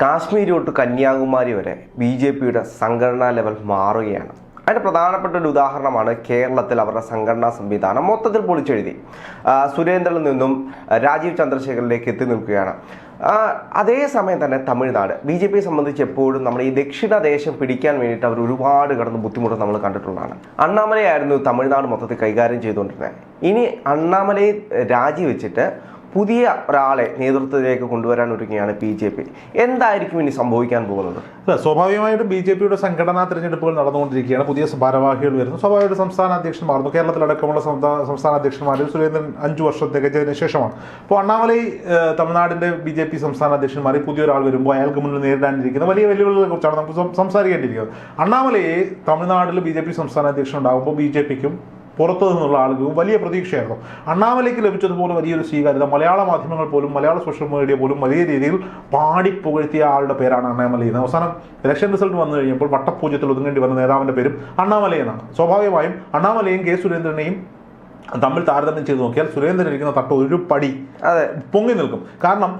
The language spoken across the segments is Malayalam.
കാശ്മീർ തൊട്ട് കന്യാകുമാരി വരെ ബി ജെ പിയുടെ സംഘടനാ ലെവൽ മാറുകയാണ്. അതിന്റെ പ്രധാനപ്പെട്ട ഒരു ഉദാഹരണമാണ് കേരളത്തിൽ അവരുടെ സംഘടനാ സംവിധാനം മൊത്തത്തിൽ പൊളിച്ചെഴുതി. സുരേന്ദ്രനിൽ നിന്നും രാജീവ് ചന്ദ്രശേഖറിലേക്ക് എത്തി നിൽക്കുകയാണ്. അതേ സമയം തന്നെ തമിഴ്നാട്. ബി ജെ പിയെ സംബന്ധിച്ച് എപ്പോഴും നമ്മുടെ ഈ ദക്ഷിണദേശം പിടിക്കാൻ വേണ്ടിയിട്ട് അവർ ഒരുപാട് കടന്ന് ബുദ്ധിമുട്ട് നമ്മൾ കണ്ടിട്ടുള്ളതാണ്. അണ്ണാമലയായിരുന്നു തമിഴ്നാട് മൊത്തത്തിൽ കൈകാര്യം ചെയ്തുകൊണ്ടിരുന്നത്. ഇനി അണ്ണാമലയെ രാജിവെച്ചിട്ട് പുതിയ ഒരാളെ നേതൃത്വത്തിലേക്ക് കൊണ്ടുവരാൻ ഒരുങ്ങിയാണ് ബി ജെ പി. എന്തായിരിക്കും ഇനി സംഭവിക്കാൻ പോകുന്നത്? അല്ല സ്വാഭാവികമായിട്ടും ബി ജെ പിയുടെ സംഘടനാ തെരഞ്ഞെടുപ്പുകൾ നടന്നുകൊണ്ടിരിക്കുകയാണ്. പുതിയ ഭാരവാഹികൾ വരുന്നു. സ്വാഭാവികമായിട്ട് സംസ്ഥാന അധ്യക്ഷൻ മാറുന്നു. കേരളത്തിലടക്കമുള്ള സംസ്ഥാ- സംസ്ഥാന അധ്യക്ഷന്മാരിൽ സുരേന്ദ്രൻ അഞ്ചു വർഷം തികച്ചതിന് ശേഷമാണ്. അപ്പോൾ അണ്ണാമലൈ തമിഴ്നാടിന്റെ ബി ജെ പി സംസ്ഥാന അധ്യക്ഷന്മാരിൽ പുതിയൊരാൾ വരുമ്പോൾ അയാൾക്ക് മുന്നിൽ നേരിടാനിരിക്കുന്ന വലിയ വെല്ലുവിളികളെ കുറിച്ചാണ് നമുക്ക് സംസാരിക്കേണ്ടിയിരിക്കുന്നത്. അണ്ണാമലയെ തമിഴ്നാട്ടിൽ ബി ജെ പി സംസ്ഥാന അധ്യക്ഷൻ ഉണ്ടാകുമ്പോൾ ബി ജെ പിക്കും പുറത്തു നിന്നുള്ള ആളുകൾക്കും വലിയ പ്രതീക്ഷയായിരുന്നു. അണ്ണാമലയ്ക്ക് ലഭിച്ചതുപോലെ വലിയൊരു സ്വീകാര്യത. മലയാള മാധ്യമങ്ങൾ പോലും മലയാള സോഷ്യൽ മീഡിയ പോലും വലിയ രീതിയിൽ പാടി പുകഴ്ത്തിയ ആളുടെ പേരാണ് അണ്ണാമലൈ. എന്ന് അവസാനം ഇലക്ഷൻ റിസൾട്ട് വന്നു കഴിഞ്ഞപ്പോൾ വട്ടപൂജ്യത്തിൽ ഒതുങ്ങേണ്ടി വന്ന നേതാവിന്റെ പേരും അണ്ണാമലൈ എന്നാണ്. സ്വാഭാവികമായും അണ്ണാമലയും കെ സുരേന്ദ്രനെയും തമ്മിൽ താരതമ്യം ചെയ്ത് നോക്കിയാൽ സുരേന്ദ്രൻ ഇരിക്കുന്ന തട്ട് ഒരു പടി അതെ. പൊങ്ങി നിൽക്കും. കാരണം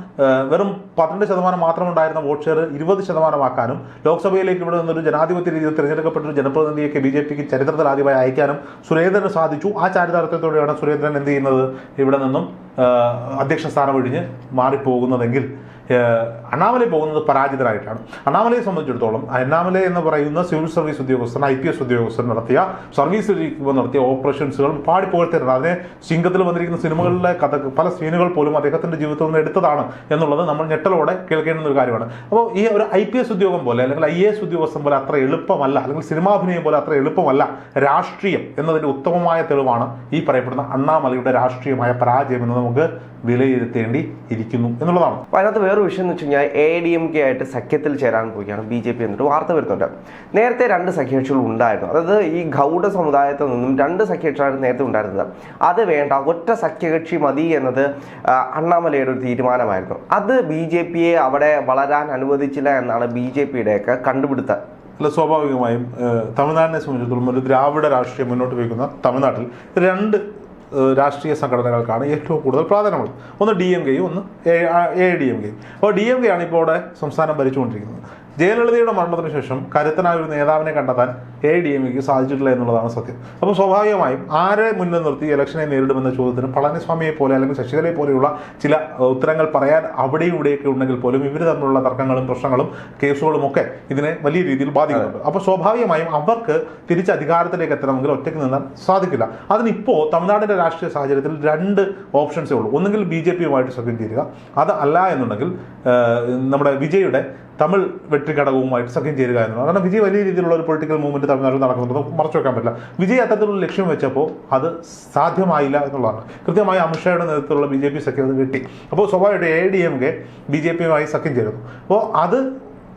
വെറും പന്ത്രണ്ട് ശതമാനം മാത്രം ഉണ്ടായിരുന്ന വോട്ട് ഷെയർ ഇരുപത് ശതമാനമാക്കാനും ലോക്സഭയിലേക്ക് ഇവിടെ നിന്നൊരു ജനാധിപത്യ രീതിയിൽ തിരഞ്ഞെടുക്കപ്പെട്ട ഒരു ജനപ്രതിനിധിയൊക്കെ ബി ജെ പിക്ക് ചരിത്രത്തിൽ ആദ്യമായി അയക്കാനും സുരേന്ദ്രന് സാധിച്ചു. ആ ചാരിതാർത്ഥ്യത്തോടെയാണ് സുരേന്ദ്രൻ എന്ത് ചെയ്യുന്നത്? ഇവിടെ നിന്നും അധ്യക്ഷ സ്ഥാനം ഒഴിഞ്ഞ് മാറിപ്പോകുന്നതെങ്കിൽ അണ്ണാമലൈ പോകുന്നത് പരാജിതരായിട്ടാണ്. അണ്ണാമലയെ സംബന്ധിച്ചിടത്തോളം അണാമലെ എന്ന് പറയുന്ന സിവിൽ സർവീസ് ഉദ്യോഗസ്ഥൻ ഐ പി എസ് ഉദ്യോഗസ്ഥൻ നടത്തിയ സർവീസ് നടത്തിയ ഓപ്പറേഷൻസുകൾ പാടിപ്പോഴ്ത്തിയിട്ടുണ്ട് അതിനെ സിംഗത്തിൽ വന്നിരിക്കുന്ന സിനിമകളിലെ കഥ പല സീനുകൾ പോലും അദ്ദേഹത്തിന്റെ ജീവിതത്തിൽ നിന്ന് എടുത്തതാണ് എന്നുള്ളത് നമ്മൾ ഞെട്ടലോടെ കേൾക്കേണ്ടുന്ന ഒരു കാര്യമാണ്. അപ്പോൾ ഈ ഒരു ഐ പി എസ് ഉദ്യോഗം പോലെ അല്ലെങ്കിൽ ഐ എ എസ് ഉദ്യോഗസ്ഥൻ പോലെ അത്ര എളുപ്പമല്ല അല്ലെങ്കിൽ സിനിമാഭിനയം പോലെ അത്ര എളുപ്പമല്ല രാഷ്ട്രീയം എന്നതിന്റെ ഉത്തമമായ തെളിവാണ് ഈ പറയപ്പെടുന്ന അണ്ണാമലയുടെ രാഷ്ട്രീയമായ പരാജയം എന്ന് നമുക്ക് വിലയിരുത്തേണ്ടി ഇരിക്കുന്നു എന്നുള്ളതാണ് അതിനകത്ത് വേറൊരു വിഷയം എന്ന് വെച്ച് കഴിഞ്ഞാൽ എ ഡി എം കെ ആയിട്ട് സഖ്യത്തിൽ ചേരാൻ പോവുകയാണ് ബി ജെ പി എന്നിട്ട് വാർത്ത വരുന്നുണ്ട്. നേരത്തെ രണ്ട് സഖ്യകക്ഷികൾ ഉണ്ടായിരുന്നു. അതായത് ഈ ഗൗഡ സമുദായത്തിൽ നിന്നും രണ്ട് സഖ്യകക്ഷികളാണ് നേരത്തെ ഉണ്ടായിരുന്നത്. അത് വേണ്ട ഒറ്റ സഖ്യകക്ഷി മതി എന്നത് അണ്ണാമലയുടെ ഒരു തീരുമാനമായിരുന്നു. അത് ബി ജെ പിയെ അവിടെ വളരാൻ അനുവദിച്ചില്ല എന്നാണ് ബി ജെ പിയുടെയൊക്കെ കണ്ടുപിടുത്തം. അല്ല സ്വാഭാവികമായും തമിഴ്നാടിനെ സംബന്ധിച്ചിടത്തോളം ഒരു ദ്രാവിഡ രാഷ്ട്രീയം മുന്നോട്ട് വയ്ക്കുന്ന തമിഴ്നാട്ടിൽ രണ്ട് രാഷ്ട്രീയ സംഘടനകൾക്കാണ് ഏറ്റവും കൂടുതൽ പ്രാധാന്യമുള്ളത്. ഒന്ന് ഡി എം കെയും ഒന്ന് എ ഡി എം കെയും അപ്പോൾ ഡി എം കെയാണ് ഇപ്പോൾ ഇവിടെ സംസ്ഥാനം ഭരിച്ചുകൊണ്ടിരിക്കുന്നത്. ജയലളിതയുടെ മരണത്തിന് ശേഷം കരുത്തനായ ഒരു നേതാവിനെ കണ്ടെത്താൻ എ ഡി എം എക്ക് സാധിച്ചിട്ടില്ല എന്നുള്ളതാണ് സത്യം. അപ്പോൾ സ്വാഭാവികമായും ആരെ മുന്നിൽ നിർത്തി ഇലക്ഷനെ നേരിടുമെന്ന ചോദ്യത്തിന് പളനിസ്വാമിയെ പോലെ അല്ലെങ്കിൽ ശശികലയെ പോലെയുള്ള ചില ഉത്തരങ്ങൾ പറയാൻ അവിടെയും ഇവിടെയൊക്കെ ഉണ്ടെങ്കിൽ പോലും ഇവർ തമ്മിലുള്ള തർക്കങ്ങളും പ്രശ്നങ്ങളും കേസുകളും ഒക്കെ ഇതിനെ വലിയ രീതിയിൽ ബാധിക്കുന്നുണ്ട്. അപ്പോൾ സ്വാഭാവികമായും അവർക്ക് തിരിച്ച് അധികാരത്തിലേക്ക് എത്തണമെങ്കിൽ ഒറ്റയ്ക്ക് നിന്നാൽ സാധിക്കില്ല. അതിനിപ്പോൾ തമിഴ്നാടിന്റെ രാഷ്ട്രീയ സാഹചര്യത്തിൽ രണ്ട് ഓപ്ഷൻസേ ഉള്ളൂ. ഒന്നുകിൽ ബി ജെ പിയുമായിട്ട് സഖ്യം ചേരുക. അത് അല്ല എന്നുണ്ടെങ്കിൽ നമ്മുടെ വിജയുടെ തമിഴ് വെട്ടി ഘടകവുമായിട്ട് സഖ്യം ചേരുക എന്നുള്ളത്. കാരണം വിജയ് വലിയ രീതിയിലുള്ള ഒരു പൊളിറ്റിക്കൽ മൂവ്മെന്റ് തമിഴ്നാട്ടിൽ നടക്കുന്നുണ്ട്. നമുക്ക് മറച്ചു വെക്കാൻ പറ്റില്ല. വിജയ് അത്തരത്തിലുള്ള ലക്ഷ്യം വെച്ചപ്പോൾ അത് സാധ്യമായില്ല എന്നുള്ളതാണ്. കൃത്യമായി അമിത്ഷായുടെ നേതൃത്വത്തിലുള്ള ബി ജെ പി സഖ്യം അത് കിട്ടി അപ്പോൾ സ്വാഭാവികമായിട്ട് A D M K B J പിയുമായി സഖ്യം ചേരുന്നു. അപ്പോൾ അത്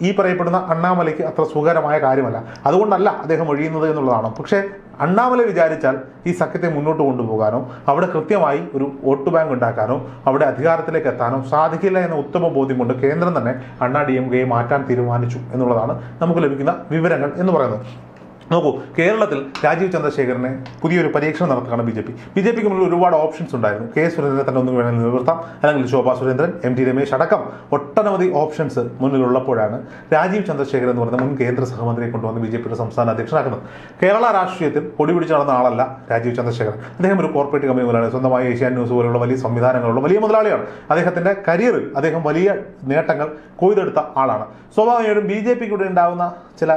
ഈ പറയപ്പെടുന്ന അണ്ണാമലയ്ക്ക് അത്ര സുഖകരമായ കാര്യമല്ല. അതുകൊണ്ടല്ല അദ്ദേഹം ഒഴിയുന്നത് എന്നുള്ളതാണ്. പക്ഷേ അണ്ണാമല വിചാരിച്ചാൽ ഈ സഖ്യത്തെ മുന്നോട്ട് കൊണ്ടുപോകാനോ അവിടെ കൃത്യമായി ഒരു വോട്ട് ബാങ്ക് ഉണ്ടാക്കാനോ അവിടെ അധികാരത്തിലേക്ക് എത്താനോ സാധിക്കില്ല എന്ന ഉത്തമ ബോധ്യം കൊണ്ട് കേന്ദ്രം തന്നെ അണ്ണാ ഡി എം കെയെ മാറ്റാൻ തീരുമാനിച്ചു എന്നുള്ളതാണ് നമുക്ക് ലഭിക്കുന്ന വിവരങ്ങൾ എന്ന് പറയുന്നത്. നോക്കൂ കേരളത്തിൽ രാജീവ് ചന്ദ്രശേഖരനെ പുതിയൊരു പരീക്ഷണം നടത്തുകയാണ് B J P. B J പിക്ക് മുന്നിൽ ഒരുപാട് ഓപ്ഷൻസ് ഉണ്ടായിരുന്നു. കെ സുരേന്ദ്രനെ തന്നെ ഒന്നും വേണമെങ്കിൽ നിലനിർത്താം. അല്ലെങ്കിൽ ശോഭാ സുരേന്ദ്രൻ എം ടി രമേശ് അടക്കം ഒട്ടനവധി ഓപ്ഷൻസ് മുന്നിലുള്ളപ്പോഴാണ് രാജീവ് ചന്ദ്രശേഖരൻ എന്ന് പറയുന്ന മുൻ കേന്ദ്ര സഹമന്ത്രിയെ കൊണ്ടുവന്ന് ബി ജെ പിയുടെ സംസ്ഥാന അധ്യക്ഷനാക്കുന്നത്. കേരള രാഷ്ട്രീയത്തിൽ പൊടി പിടിച്ച് നടന്ന ആളല്ല രാജീവ് ചന്ദ്രശേഖരൻ. അദ്ദേഹം ഒരു കോർപ്പറേറ്റ് കമ്പനി മുതലാണ്. സ്വന്തമായി ഏഷ്യാൻ ന്യൂസ് പോലുള്ള വലിയ സംവിധാനങ്ങളുള്ള വലിയ മുതലാളിയാണ്. അദ്ദേഹത്തിന്റെ കരിയറിൽ അദ്ദേഹം വലിയ നേട്ടങ്ങൾ കൊയ്തെടുത്ത ആളാണ്. സ്വാഭാവികമായിട്ടും ബി ജെ പിക്ക് ഉണ്ടാകുന്ന ചില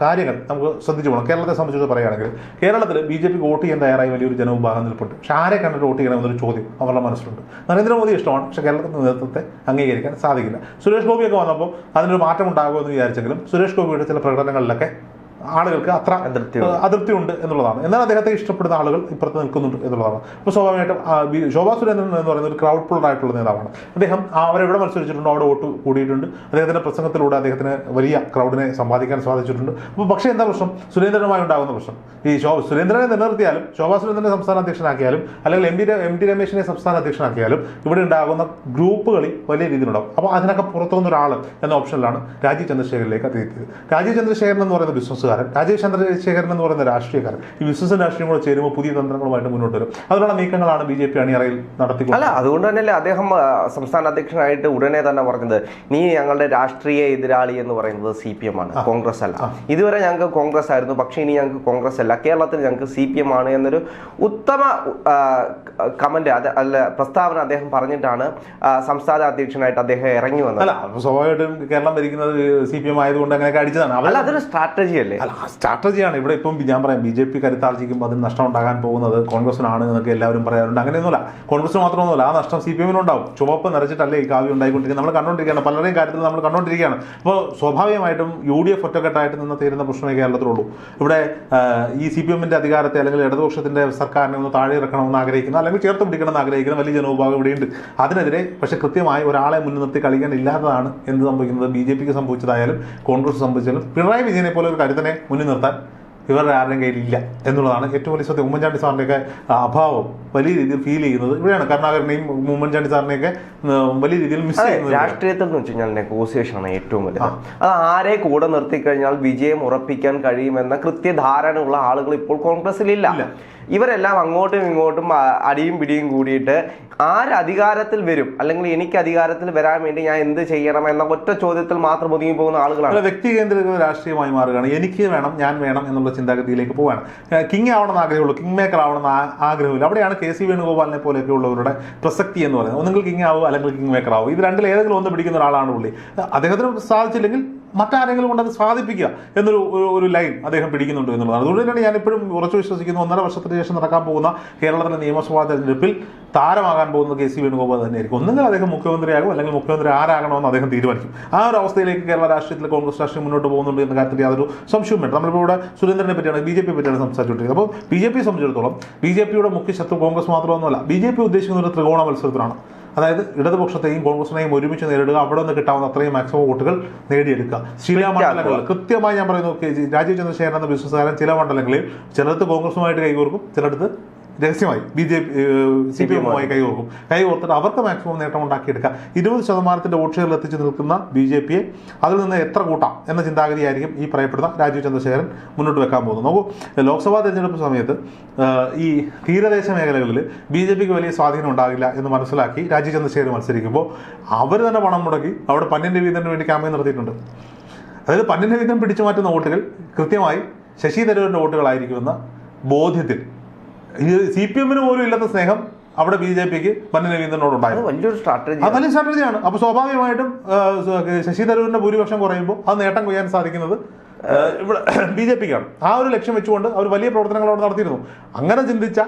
കാര്യങ്ങൾ നമുക്ക് ശ്രദ്ധിച്ചു പോകണം. കേരളത്തെ സംബന്ധിച്ച് പറയുകയാണെങ്കിൽ കേരളത്തിൽ ബി ജെ പിക്ക് വോട്ട് ചെയ്യാൻ തയ്യാറായി വലിയൊരു ജനവിഭാഗം നിൽപ്പുണ്ട്. പക്ഷേ ആരെ കണ്ടിട്ട് വോട്ട് ചെയ്യണം എന്നൊരു ചോദ്യം അവരുടെ മനസ്സിലുണ്ട്. നരേന്ദ്രമോദി ഇഷ്ടമാണ് പക്ഷേ കേരളത്തിന്റെ നേതൃത്വത്തെ അംഗീകരിക്കാൻ സാധിക്കില്ല. സുരേഷ് ഗോപിയൊക്കെ വന്നപ്പോൾ അതിനൊരു മാറ്റം ഉണ്ടാകുമെന്ന് വിചാരിച്ചെങ്കിലും സുരേഷ് ഗോപിയുടെ ചില പ്രകടനങ്ങളിലൊക്കെ ആളുകൾക്ക് അത്ര അതൃപ്തിയുണ്ട്. എന്നുള്ളതാണ്. എന്നാൽ അദ്ദേഹത്തെ ഇഷ്ടപ്പെടുന്ന ആളുകൾ ഇപ്പുറത്ത് നിൽക്കുന്നുണ്ട് എന്നുള്ളതാണ്. അപ്പോൾ സ്വാഭാവികമായിട്ടും ശോഭാ സുരേന്ദ്രൻ എന്ന് പറയുന്ന ഒരു ക്രൗഡ് പുള്ളർ ആയിട്ടുള്ള നേതാവാണ്. അദ്ദേഹം അവരെവിടെ മത്സരിച്ചിട്ടുണ്ടോ അവിടെ വോട്ട് കൂടിയിട്ടുണ്ട്. അദ്ദേഹത്തിന്റെ പ്രസംഗത്തിലൂടെ അദ്ദേഹത്തിന് വലിയ ക്രൗഡിനെ സമ്പാദിക്കാൻ സാധിച്ചിട്ടുണ്ട്. അപ്പോൾ പക്ഷേ എന്താ പ്രശ്നം? സുരേന്ദ്രനുമായി ഉണ്ടാകുന്ന പ്രശ്നം. ഈ ശോ സുരേന്ദ്രനെ നിലനിർത്തിയാലും ശോഭാ സുരേന്ദ്രനെ സംസ്ഥാന അധ്യക്ഷനാക്കിയാലും അല്ലെങ്കിൽ എം പി എം ടി രമേശിനെ സംസ്ഥാന അധ്യക്ഷനാക്കിയാലും ഇവിടെ ഉണ്ടാകുന്ന ഗ്രൂപ്പുകളിൽ വലിയ രീതിയിലുണ്ടാകും. അപ്പോൾ അതിനൊക്കെ പുറത്തുനിന്ന് ഒരാൾ എന്ന ഓപ്ഷനിലാണ് രാജീവ് ചന്ദ്രശേഖരനിലേക്ക് അത് എത്തിയത്. രാജീവ് ചന്ദ്രശേഖരൻ എന്ന് പറയുന്ന ബിസിനസ്സുകാരൻ ബിസിനസ്സുകാരൻ രാജേഷ് ചന്ദ്രശേഖരൻ എന്ന് പറയുന്ന രാഷ്ട്രീയക്കാരൻ. ഈ ബിസിനസ് രാഷ്ട്രീയം കൂടെ ചേരുമ്പോൾ പുതിയ തന്ത്രങ്ങളുമായിട്ട് മുന്നോട്ട് വരും. അതിനുള്ള നീക്കങ്ങളാണ് ബി ജെ പി അണിയറയിൽ നടത്തി അല്ല അതുകൊണ്ട് തന്നെയല്ലേ അദ്ദേഹം സംസ്ഥാന അധ്യക്ഷനായിട്ട് ഉടനെ തന്നെ പറഞ്ഞത് നീ ഞങ്ങളുടെ രാഷ്ട്രീയ എതിരാളി എന്ന് പറയുന്നത് സി പി എം ആണ് കോൺഗ്രസ് അല്ല. ഇതുവരെ ഞങ്ങൾക്ക് കോൺഗ്രസ് ആയിരുന്നു പക്ഷേ ഇനി ഞങ്ങൾക്ക് കോൺഗ്രസ് അല്ല. കേരളത്തിൽ ഞങ്ങൾക്ക് സി പി എം ആണ് എന്നൊരു ഉത്തമ കമന്റ് അല്ല പ്രസ്താവന അദ്ദേഹം പറഞ്ഞിട്ടാണ് സംസ്ഥാന അധ്യക്ഷനായിട്ട് അദ്ദേഹം ഇറങ്ങി വന്നത്. അല്ല സ്വാഭാവികമായിട്ടും കേരളം ഭരിക്കുന്നത് സി പി എം ആയതുകൊണ്ട് അങ്ങനെയൊക്കെ അടിച്ചതാണ്. അല്ല അതൊരു സ്ട്രാറ്റജി അല്ലേ അല്ല സ്ട്രാറ്റജി സ്ട്രാറ്റജിയാണ്. ഇവിടെ ഇപ്പം ഞാൻ പറയാം ബി ജെ പി കരുത്താർജിക്കുമ്പോൾ അതിന് നഷ്ടം ഉണ്ടാകാൻ പോകുന്നത് കോൺഗ്രസിനാണ് എന്നൊക്കെ എല്ലാവരും പറയാറുണ്ട്. അങ്ങനെയൊന്നുമില്ല. കോൺഗ്രസ് മാത്രമൊന്നുമില്ല ആ നഷ്ടം സി പി എമ്മിനുണ്ടാവും ചുവപ്പ് നിറച്ചിട്ടല്ലേ ഈ കാവ്യം ഉണ്ടായിക്കൊണ്ടിരിക്കുന്നത്? നമ്മൾ കണ്ടുകൊണ്ടിരിക്കുകയാണ് പലരുടെയും കാര്യത്തിൽ നമ്മൾ കണ്ടുകൊണ്ടിരിക്കുകയാണ് അപ്പോൾ സ്വാഭാവികമായിട്ടും യു ഡി എഫ് ഒറ്റക്കെട്ടായിട്ട് നിന്ന് തീരുന്ന പ്രശ്നമേ കേരളത്തിലുള്ളൂ. ഇവിടെ ഈ സി പി എമ്മിന്റെ അധികാരത്തെ അല്ലെങ്കിൽ ഇടതുപക്ഷത്തിന്റെ സർക്കാരിനെ ഒന്ന് താഴെ ഇറക്കണമെന്ന് ആഗ്രഹിക്കുന്ന അല്ലെങ്കിൽ ചേർത്ത് പിടിക്കണമെന്ന് ആഗ്രഹിക്കുന്ന വലിയ ജനവിഭാഗം ഇവിടെയുണ്ട്. അതിനെതിരെ പക്ഷെ കൃത്യമായി ഒരാളെ മുൻനിർത്തി കളിക്കാൻ ഇല്ലാത്തതാണ് എന്ത് സംഭവിക്കുന്നത്? ബി ജെ പിക്ക് സംഭവിച്ചതായാലും കോൺഗ്രസ് സംഭവിച്ചാലും പിണറായി വിജയനെ പോലെ ഒരു കരുത്തനെ മുന്നിൽ നിർത്താൻ ഇവരുടെ ആരുടെയും കയ്യിലില്ല എന്നുള്ളതാണ് ഏറ്റവും വലിയ സത്യം. ഉമ്മൻചാണ്ടി സാറിന്റെയൊക്കെ അഭാവം വലിയ രീതിയിൽ ഫീൽ ചെയ്യുന്നത് ഇവിടെയാണ്. കരുണാകരനെയും ഉമ്മൻചാണ്ടി സാറിനെയൊക്കെ വലിയ രീതിയിൽ മിസ് ചെയ്യുന്നത് രാഷ്ട്രീയത്തിൽ എന്ന് വെച്ച് കഴിഞ്ഞാൽ നെഗോസിയേഷൻ ആണ് ഏറ്റവും വലുത്. അത് ആരെ കൂടെ നിർത്തി കഴിഞ്ഞാൽ വിജയം ഉറപ്പിക്കാൻ കഴിയുമെന്ന കൃത്യധാരണയുള്ള ആളുകൾ ഇപ്പോൾ കോൺഗ്രസിലില്ല ഇവരെല്ലാം അങ്ങോട്ടും ഇങ്ങോട്ടും അടിയും പിടിയും കൂടിയിട്ട് ആര് അധികാരത്തിൽ വരും? അല്ലെങ്കിൽ എനിക്ക് അധികാരത്തിൽ വരാൻ വേണ്ടി ഞാൻ എന്ത് ചെയ്യണം എന്ന ഒറ്റ ചോദ്യത്തിൽ മാത്രം ഒതുങ്ങി പോകുന്ന ആളുകളാണ്. വ്യക്തി കേന്ദ്രീകൃത രാഷ്ട്രീയമായി മാറുകയാണ്. എനിക്ക് വേണം ഞാൻ വേണം എന്നുള്ള ചിന്താഗതിയിലേക്ക് ഏഹ് കിങ് ആവണമെന്ന് ആഗ്രഹമുള്ളൂ. കിങ് മേക്കർ ആവണമെന്ന് ആഗ്രഹമില്ല. അവിടെയാണ് കെ സി വേണുഗോപാലിനെ പോലെയൊക്കെ ഉള്ളവരുടെ പ്രസക്തി എന്ന് പറയുന്നത്. ഒന്നുകിൽ കിങ് ആവുക അല്ലെങ്കിൽ കിങ് മേക്കർ ആവുക. ഇത് രണ്ടിൽ ഏതെങ്കിലും ഒന്ന് പിടിക്കുന്ന ഒരാളാണ് പുള്ളി. അദ്ദേഹത്തിന് സാധിച്ചില്ലെങ്കിൽ മറ്റാരെങ്കിലും കൊണ്ട് അത് സാധിപ്പിക്കുക എന്നൊരു ഒരു- ലൈൻ അദ്ദേഹം പിടിക്കുന്നുണ്ട് എന്നുള്ളതാണ്. അതുകൊണ്ട് തന്നെയാണ് ഞാൻ ഇപ്പോഴും ഉറച്ചു വിശ്വസിക്കുന്നു. ഒന്നര വർഷത്തിന് ശേഷം നടക്കാൻ പോകുന്ന കേരളത്തിലെ നിയമസഭാ തെരഞ്ഞെടുപ്പിൽ താരമാകാൻ പോകുന്നത് കെ സി വേണുഗോപാൽ തന്നെയായിരിക്കും. ഒന്നുകിൽ അദ്ദേഹം മുഖ്യമന്ത്രിയാകും അല്ലെങ്കിൽ മുഖ്യമന്ത്രി ആരാകണമെന്ന് അദ്ദേഹം തീരുമാനിക്കും. ആ ഒരു അവസ്ഥയിലേക്ക് കേരള രാഷ്ട്രീയത്തിൽ കോൺഗ്രസ് രാഷ്ട്രീയം മുന്നോട്ട് പോകുന്നുണ്ട് എന്ന കാര്യത്തിൽ യാതൊരു സംശയവും വേണ്ട നമ്മളിപ്പോൾ ഇവിടെ സുരേന്ദ്രനെ പറ്റിയാണ് ബി ജെ പി പറ്റിയാണ് സംസാരിച്ചുകൊണ്ടിരിക്കുന്നത്. അപ്പോൾ ബി ജെ പി സംബന്ധിച്ചിടത്തോളം ബി ജെ പിയുടെ മുഖ്യ ശത്രു കോൺഗ്രസ് മാത്രമൊന്നുമല്ല ബി ജെ പി ഉദ്ദേശിക്കുന്ന ഒരു ത്രികോണ മത്സരത്തിലാണ് അതായത് ഇടതുപക്ഷത്തെയും കോൺഗ്രസിനെയും ഒരുമിച്ച് നേരിടുക അവിടെ നിന്ന് കിട്ടാവുന്ന അത്രയും മാക്സിമം വോട്ടുകൾ നേടിയെടുക്കുക. ചില മണ്ഡലങ്ങളിൽ കൃത്യമായി ഞാൻ പറയുന്നു രാജീവ് ചന്ദ്രശേഖരൻ എന്ന ബിസിനസ്സുകാരൻ ചില മണ്ഡലങ്ങളിൽ ചിലടത്ത് കോൺഗ്രസുമായിട്ട് കൈകോർക്കും ചിലടത്ത് രഹസ്യമായി. B J P C P എമ്മുമായി കൈകോർക്കും. കൈകോർത്തിട്ട് അവർക്ക് മാക്സിമം നേട്ടം ഉണ്ടാക്കിയെടുക്കുക ഇരുപത് ശതമാനത്തിന്റെ വോട്ട് ഷെയറിൽ എത്തിച്ചു നിൽക്കുന്ന ബി ജെ പിയെ അതിൽ നിന്ന് എത്ര കൂട്ടാം എന്ന ചിന്താഗതിയായിരിക്കും ഈ പറയപ്പെടുന്ന രാജീവ് ചന്ദ്രശേഖരൻ മുന്നോട്ട് വെക്കാൻ പോകുന്നത്. നോക്കൂ ലോക്സഭാ തെരഞ്ഞെടുപ്പ് സമയത്ത് ഈ തീരദേശ മേഖലകളിൽ ബി ജെ പിക്ക് വലിയ സ്വാധീനം ഉണ്ടാകില്ല എന്ന് മനസ്സിലാക്കി രാജീവ് ചന്ദ്രശേഖരൻ മത്സരിക്കുമ്പോൾ അവർ തന്നെ പണം മുടക്കി അവിടെ പന്യൻ രവീന്ദ്രന് വേണ്ടി ക്യാമ്പയിൻ നടത്തിയിട്ടുണ്ട്. അതായത് പന്യൻ രവീന്ദ്രൻ പിടിച്ചു മാറ്റുന്ന വോട്ടുകൾ കൃത്യമായി ശശി തരൂരിന്റെ വോട്ടുകളായിരിക്കുമെന്ന ബോധ്യത്തിൽ സി പി എമ്മിന് പോലും ഇല്ലാത്ത സ്നേഹം അവിടെ ബി ജെ പിക്ക് പന്യൻ രവീന്ദ്രനോട് ഉണ്ടായിരുന്നു വലിയൊരു സ്ട്രാറ്റജി അത് വലിയ സ്ട്രാറ്റജിയാണ് അപ്പൊ സ്വാഭാവികമായിട്ടും ശശി തരൂരിന്റെ ഭൂരിപക്ഷം കുറയുമ്പോൾ അത് നേട്ടം കൊയ്യാൻ സാധിക്കുന്നത് ഇവിടെ ബി ജെ പിക്കാണ്. ആ ഒരു ലക്ഷ്യം വെച്ചുകൊണ്ട് അവർ വലിയ പ്രവർത്തനങ്ങൾ അവിടെ നടത്തിയിരുന്നു. അങ്ങനെ ചിന്തിച്ച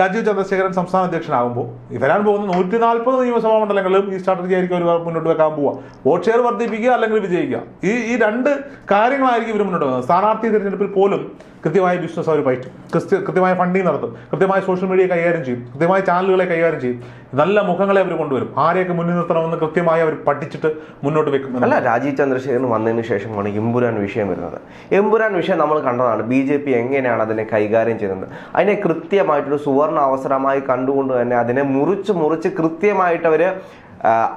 രാജീവ് ചന്ദ്രശേഖരൻ സംസ്ഥാന അധ്യക്ഷനാകുമ്പോൾ വരാൻ പോകുന്ന നൂറ്റി നാൽപ്പത് നിയമസഭാ മണ്ഡലങ്ങളിലും ഈ സ്ട്രാറ്റജി ആയിരിക്കും അവർ മുന്നോട്ട് വെക്കാൻ പോവുക. വോട്ട് ഷെയർ വർദ്ധിപ്പിക്കുക അല്ലെങ്കിൽ വിജയിക്കുക. ഈ ഈ രണ്ട് കാര്യങ്ങളായിരിക്കും ഇവർ മുന്നോട്ട് വന്നത് സ്ഥാനാർത്ഥി തിരഞ്ഞെടുപ്പിൽ പോലും കൃത്യമായ ബിസിനസ് അവർ പയറ്റും. കൃത്യ കൃത്യമായ ഫണ്ടിങ് നടത്തും. കൃത്യമായ സോഷ്യൽ മീഡിയ കൈകാര്യം ചെയ്യും. കൃത്യമായ ചാനലുകളെ കൈകാര്യം ചെയ്യും. നല്ല മുഖങ്ങളെ അവർ കൊണ്ടുവരും. ആരെയൊക്കെ മുന്നിൽ നിർത്തണമെന്ന് കൃത്യമായി അവർ പഠിച്ചിട്ട് മുന്നോട്ട് വെക്കും അല്ല രാജീവ് ചന്ദ്രശേഖരൻ വന്നതിന് ശേഷമാണ് എമ്പുരാൻ വിഷയം വരുന്നത്. എമ്പുരാൻ വിഷയം നമ്മൾ കണ്ടതാണ്. ബി ജെ പി എങ്ങനെയാണ് അതിനെ കൈകാര്യം ചെയ്യുന്നത്? അതിനെ കൃത്യമായിട്ടൊരു സുവർണ അവസരമായി കണ്ടുകൊണ്ട് തന്നെ അതിനെ മുറിച്ച് മുറിച്ച് കൃത്യമായിട്ട് അവർ ആ,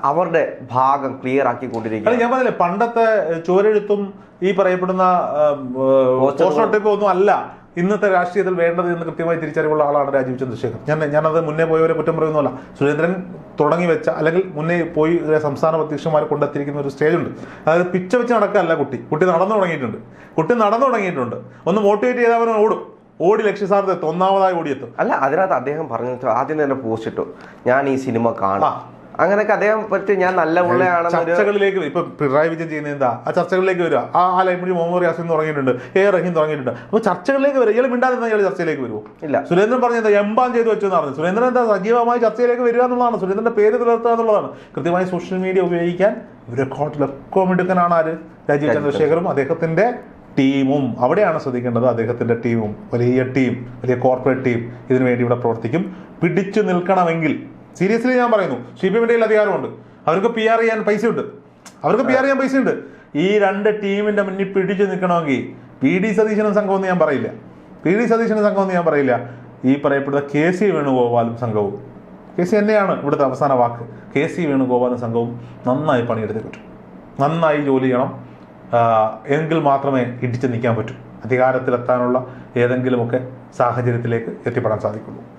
അവരുടെ ഭാഗം ക്ലിയർ ആക്കി ആക്കിക്കൊണ്ടിരിക്കുക ഞാൻ പറഞ്ഞില്ലേ പണ്ടത്തെ ചോരെഴുത്തും ചുവരെഴുത്തും ഈ പറയപ്പെടുന്ന ഒന്നും അല്ല. ഇന്നത്തെ രാഷ്ട്രീയത്തിൽ വേണ്ടത് എന്ന് കൃത്യമായി തിരിച്ചറിവുള്ള ആളാണ് രാജീവ് ചന്ദ്രശേഖർ ഞാൻ ഞാനത് മുന്നേ പോയവരെ കുറ്റം പറയുന്നതല്ല. സുരേന്ദ്രൻ തുടങ്ങി വെച്ച അല്ലെങ്കിൽ മുന്നേ പോയി സംസ്ഥാന അധ്യക്ഷന്മാരെ കൊണ്ടെത്തിയിരിക്കുന്ന ഒരു സ്റ്റേജ് ഉണ്ട്. അതായത് പിച്ച വെച്ച് നടക്കല്ല കുട്ടി. കുട്ടി നടന്നു തുടങ്ങിയിട്ടുണ്ട്. കുട്ടി നടന്നു തുടങ്ങിയിട്ടുണ്ട്. ഒന്ന് മോട്ടിവേറ്റ് ചെയ്താൽ അവൻ ഓടും. ഓടി ലക്ഷ്യസ്ഥാനത്ത് എത്തും. ഒന്നാമതായി ഓടിയെത്തും. അല്ല അതിനകത്ത് അദ്ദേഹം പറഞ്ഞു ആദ്യം തന്നെ പോസ്റ്റ് ഇട്ടു. ഞാൻ ഈ സിനിമ. കാണാം. അങ്ങനെയൊക്കെ അദ്ദേഹം പറ്റി ഞാൻ നല്ല ചർച്ചകളിലേക്ക് ഇപ്പൊ പിണറായി വിജയൻ ചെയ്യുന്നത് എന്താ? ആ ചർച്ചകളിലേക്ക് വരിക. ആ ആ ലൈബ്രറി മുഹമ്മദ് യാസിൻ തുടങ്ങിയിട്ടുണ്ട്. എ റഹീം തുടങ്ങിയിട്ടുണ്ട്. അപ്പൊ ചർച്ചകളിലേക്ക് വരിക. ഇയാൾ മിണ്ടാതെ ഇയാൾ ചർച്ചയിലേക്ക് വരുമോ ഇല്ല. സുരേന്ദ്രൻ പറഞ്ഞത് എംബാൻ ചെയ്തു വെച്ചെന്ന് പറഞ്ഞു സുരേന്ദ്രൻ എന്താ? സജീവമായി ചർച്ചയിലേക്ക് വരിക എന്നുള്ളതാണ്. സുരേന്ദ്രന്റെ പേര് പുലർത്തുക എന്നുള്ളതാണ്. കൃത്യമായി സോഷ്യൽ മീഡിയ ഉപയോഗിക്കാൻ റെക്കോർഡിലൊക്കെ മിടുക്കനാണ് ആര്? രാജീവ് ചന്ദ്രശേഖറും അദ്ദേഹത്തിന്റെ ടീമും. അവിടെയാണ് ശ്രദ്ധിക്കേണ്ടത് അദ്ദേഹത്തിന്റെ ടീമും. വലിയ ടീം വലിയ കോർപ്പറേറ്റ് ടീം ഇതിനു വേണ്ടി ഇവിടെ പ്രവർത്തിക്കും. പിടിച്ചു നിൽക്കണമെങ്കിൽ സീരിയസ്ലി ഞാൻ പറയുന്നു സി പി എമ്മിന്റെ അധികാരമുണ്ട്. അവർക്ക് പി ആർ ചെയ്യാൻ പൈസ ഉണ്ട് അവർക്ക് പി ആർ ചെയ്യാൻ പൈസ ഉണ്ട് ഈ രണ്ട് ടീമിന്റെ മുന്നിൽ പിടിച്ചു നിൽക്കണമെങ്കിൽ പി ഡി സതീശനും സംഘവും ഞാൻ പറയില്ല. പി ഡി സതീശനും സംഘവും ഞാൻ പറയില്ല. ഈ പറയപ്പെടുന്ന കെ സി വേണുഗോപാലും സംഘവും. കെ സി തന്നെയാണ് ഇവിടുത്തെ അവസാന വാക്ക്. കെ സി വേണുഗോപാലും സംഘവും നന്നായി പണിയെടുത്ത് പറ്റും. നന്നായി ജോലി ചെയ്യണം. എങ്കിൽ മാത്രമേ ഇടിച്ചു നിൽക്കാൻ പറ്റൂ. അധികാരത്തിലെത്താനുള്ള ഏതെങ്കിലുമൊക്കെ സാഹചര്യത്തിലേക്ക് എത്തിപ്പെടാൻ സാധിക്കുള്ളൂ.